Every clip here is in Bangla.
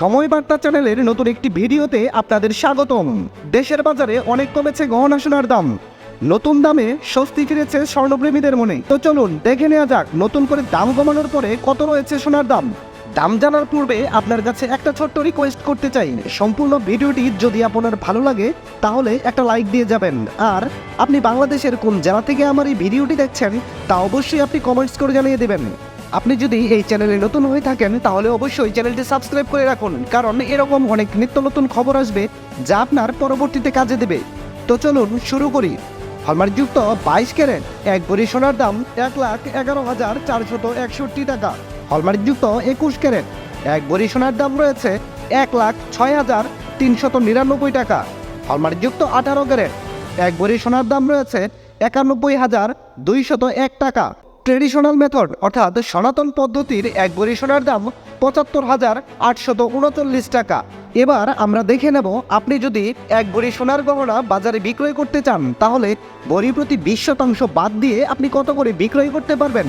সময় বার্তা চ্যানেলের নতুন একটি ভিডিওতে আপনাদের স্বাগতম। দেশের বাজারে অনেক কমেছে গহনা সোনার দাম। নতুন দামে স্বস্তি ফিরেছে স্বর্ণপ্রেমীদের মনে। তো চলুন দেখে নেওয়া যাক নতুন করে দাম কমানোর পরে কত রয়েছে সোনার দাম। দাম জানার পূর্বে আপনার কাছে একটা ছোট্ট রিকোয়েস্ট করতে চাই। সম্পূর্ণ ভিডিওটি যদি আপনার ভালো লাগে, তাহলে একটা লাইক দিয়ে যাবেন। আর আপনি বাংলাদেশের কোন জেলা থেকে আমার এই ভিডিওটি দেখছেন, তা অবশ্যই আপনি কমেন্টস করে জানিয়ে দেবেন। আপনি যদি এই চ্যানেলে নতুন হয়ে থাকেন, তাহলে অবশ্যই চ্যানেলটি সাবস্ক্রাইব করে রাখুন, কারণ এরকম অনেক নিত্য নতুন খবর আসবে যা আপনার পরবর্তীতে কাজে দেবে। তো চলুন শুরু করি। হলমার্কযুক্ত বাইশ ক্যারেট, এক ভরি সোনার দাম এক লাখ এগারো হাজার চারশত একষট্টি টাকা। হলমার্কযুক্ত একুশ ক্যারেট, এক ভরি সোনার দাম রয়েছে এক লাখ ছয় হাজার তিনশত নিরানব্বই টাকা। হলমার্কযুক্ত আঠারো ক্যারেট, এক ভরি সোনার দাম রয়েছে একানব্বই হাজার দুইশত এক টাকা। ট্রেডিশনাল মেথড, অর্থাৎ সনাতন পদ্ধতির এক ভরি সোনার দাম পঁচাত্তর হাজার আটশত উনচল্লিশ টাকা। এবার আমরা দেখে নেব, আপনি যদি এক ভরি সোনার গহনা বাজারে বিক্রয় করতে চান, তাহলে ভরি প্রতি বিশ শতাংশ বাদ দিয়ে আপনি কত করে বিক্রয় করতে পারবেন?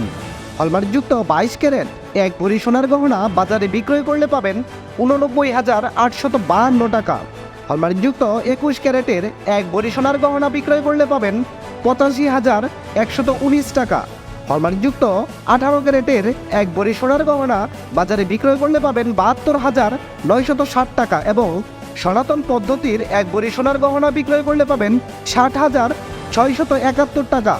হলমার্কযুক্ত বাইশ ক্যারেট, এক ভরি সোনার গহনা বাজারে বিক্রয় করলে পাবেন উননব্বই হাজার আটশত বাহান্ন টাকা। হলমার্কযুক্ত একুশ ক্যারেটের এক ভরি সোনার গহনা বিক্রয় করলে পাবেন পঁচাশি হাজার একশত উনিশ টাকা। হলমার্কযুক্ত আঠারো ক্যারেটের এক ভরি সোনার গহনা বাজারে বিক্রয় করলে পাবেন বাহাত্তর হাজার নয়শত ষাট টাকা এবং সনাতন পদ্ধতির এক ভরি সোনার গহনা বিক্রয় করলে পাবেন ষাট হাজার ছয়শত একাত্তর টাকা।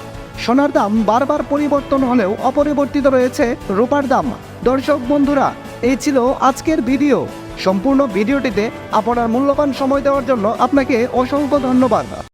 সোনার দাম বারবার পরিবর্তন হলেও অপরিবর্তিত রয়েছে রূপার দাম। দর্শক বন্ধুরা, এই ছিল আজকের ভিডিও। সম্পূর্ণ ভিডিওটিতে আপনার মূল্যবান সময় দেওয়ার জন্য আপনাকে অসংখ্য ধন্যবাদ।